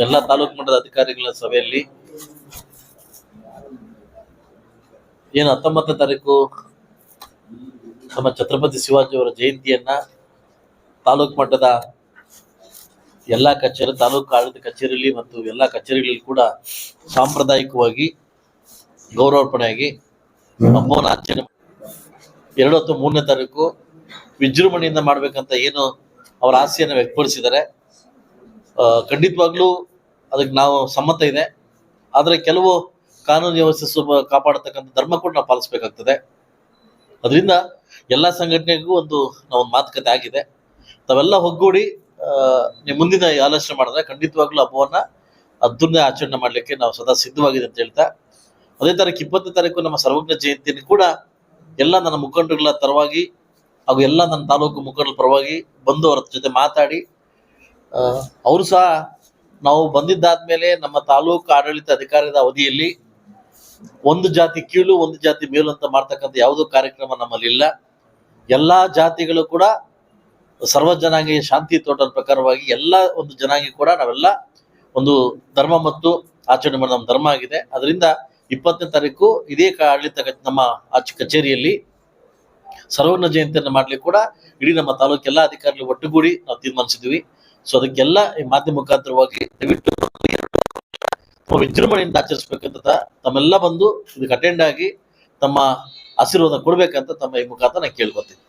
ಎಲ್ಲ ತಾಲೂಕು ಮಟ್ಟದ ಅಧಿಕಾರಿಗಳ ಸಭೆಯಲ್ಲಿ ಏನು ಹತ್ತೊಂಬತ್ತನೇ ತಾರೀಕು ನಮ್ಮ ಛತ್ರಪತಿ ಶಿವಾಜಿ ಅವರ ಜಯಂತಿಯನ್ನ ತಾಲೂಕು ಮಟ್ಟದ ಎಲ್ಲಾ ಕಚೇರಿ, ತಾಲೂಕು ಆಡಳಿತ ಕಚೇರಿಯಲ್ಲಿ ಮತ್ತು ಎಲ್ಲಾ ಕಚೇರಿಗಳಲ್ಲಿ ಕೂಡ ಸಾಂಪ್ರದಾಯಿಕವಾಗಿ ಗೌರವಾರ್ಪಣೆಯಾಗಿ ಹಬ್ಬವನ್ನು ಆಚರಣೆ ಎರಡು ಹತ್ತು ಮೂರನೇ ತಾರೀಕು ವಿಜೃಂಭಣೆಯಿಂದ ಮಾಡ್ಬೇಕಂತ ಏನು ಅವರ ಆಸೆಯನ್ನು ವ್ಯಕ್ತಪಡಿಸಿದ್ದಾರೆ. ಖಂಡಿತವಾಗ್ಲೂ ಅದಕ್ಕೆ ನಾವು ಸಮ್ಮತ ಇದೆ. ಆದರೆ ಕೆಲವು ಕಾನೂನು ವ್ಯವಸ್ಥೆ ಸ್ವಲ್ಪ ಕಾಪಾಡತಕ್ಕಂಥ ಧರ್ಮ ಕೂಡ ನಾವು ಪಾಲಿಸ್ಬೇಕಾಗ್ತದೆ. ಅದರಿಂದ ಎಲ್ಲ ಸಂಘಟನೆಗೂ ಒಂದು, ನಾವು ಮಾತುಕತೆ ಆಗಿದೆ. ತಾವೆಲ್ಲ ಒಗ್ಗೂಡಿ ನೀವು ಮುಂದಿನ ಆಲೋಚನೆ ಮಾಡಿದ್ರೆ ಖಂಡಿತವಾಗ್ಲೂ ಹಬ್ಬವನ್ನು ಅದನ್ನೇ ಆಚರಣೆ ಮಾಡ್ಲಿಕ್ಕೆ ನಾವು ಸದಾ ಸಿದ್ಧವಾಗಿದೆ ಅಂತ ಹೇಳ್ತಾ. ಅದೇ ತಾರೀಕು ಇಪ್ಪತ್ತನೇ ತಾರೀಕು ನಮ್ಮ ಸರ್ವಜ್ಞ ಜಯಂತಿಯನ್ನು ಕೂಡ ಎಲ್ಲ ನನ್ನ ಮುಖಂಡರುಗಳ ತರವಾಗಿ ಹಾಗೂ ಎಲ್ಲ ನನ್ನ ತಾಲೂಕು ಮುಖಂಡರ ಪರವಾಗಿ ಬಂದು ಅವರ ಜೊತೆ ಮಾತಾಡಿ ಅವರು ಸಹ ನಾವು ಬಂದಿದ್ದಾದ್ಮೇಲೆ ನಮ್ಮ ತಾಲೂಕು ಆಡಳಿತ ಅಧಿಕಾರದ ಅವಧಿಯಲ್ಲಿ ಒಂದು ಜಾತಿ ಕೀಳು, ಒಂದು ಜಾತಿ ಮೇಲು ಅಂತ ಮಾಡ್ತಕ್ಕಂಥ ಯಾವುದೋ ಕಾರ್ಯಕ್ರಮ ನಮ್ಮಲ್ಲಿ ಇಲ್ಲ. ಎಲ್ಲಾ ಜಾತಿಗಳು ಕೂಡ ಸರ್ವ ಜನಾಂಗೀಯ ಶಾಂತಿ ತೋಟದ ಪ್ರಕಾರವಾಗಿ ಎಲ್ಲ ಒಂದು ಜನಾಂಗಿ ಕೂಡ ನಾವೆಲ್ಲ ಒಂದು ಧರ್ಮ ಮತ್ತು ಆಚರಣೆ ಮಾಡಿದ ನಮ್ಮ ಧರ್ಮ ಆಗಿದೆ. ಅದರಿಂದ ಇಪ್ಪತ್ತನೇ ತಾರೀಕು ಇದೇ ಆಡಳಿತ ನಮ್ಮ ಆಚ, ಕಚೇರಿಯಲ್ಲಿ ಸರ್ವಜ್ಞ ಜಯಂತಿಯನ್ನು ಮಾಡ್ಲಿಕ್ಕೆ ಕೂಡ ಇಡೀ ನಮ್ಮ ತಾಲೂಕು ಎಲ್ಲ ಅಧಿಕಾರಿಗಳು ಒಟ್ಟುಗೂಡಿ ನಾವು ತೀರ್ಮಾನಿಸಿದ್ವಿ ಸೊ ಅದಕ್ಕೆಲ್ಲ ಈ ಮಾಧ್ಯಮ ಮುಖಾಂತರವಾಗಿ ದಯವಿಟ್ಟು ವಿಜೃಂಭಣೆಯಿಂದ ಆಚರಿಸಬೇಕಂತ ತಮ್ಮೆಲ್ಲ ಬಂದು ಇದಕ್ಕೆ ಅಟೆಂಡ್ ಆಗಿ ತಮ್ಮ ಆಶೀರ್ವಾದ ಕೊಡ್ಬೇಕಂತ ತಮ್ಮ ಈ ಮುಖಾಂತರ ನಾನು ಕೇಳ್ಕೊತೀನಿ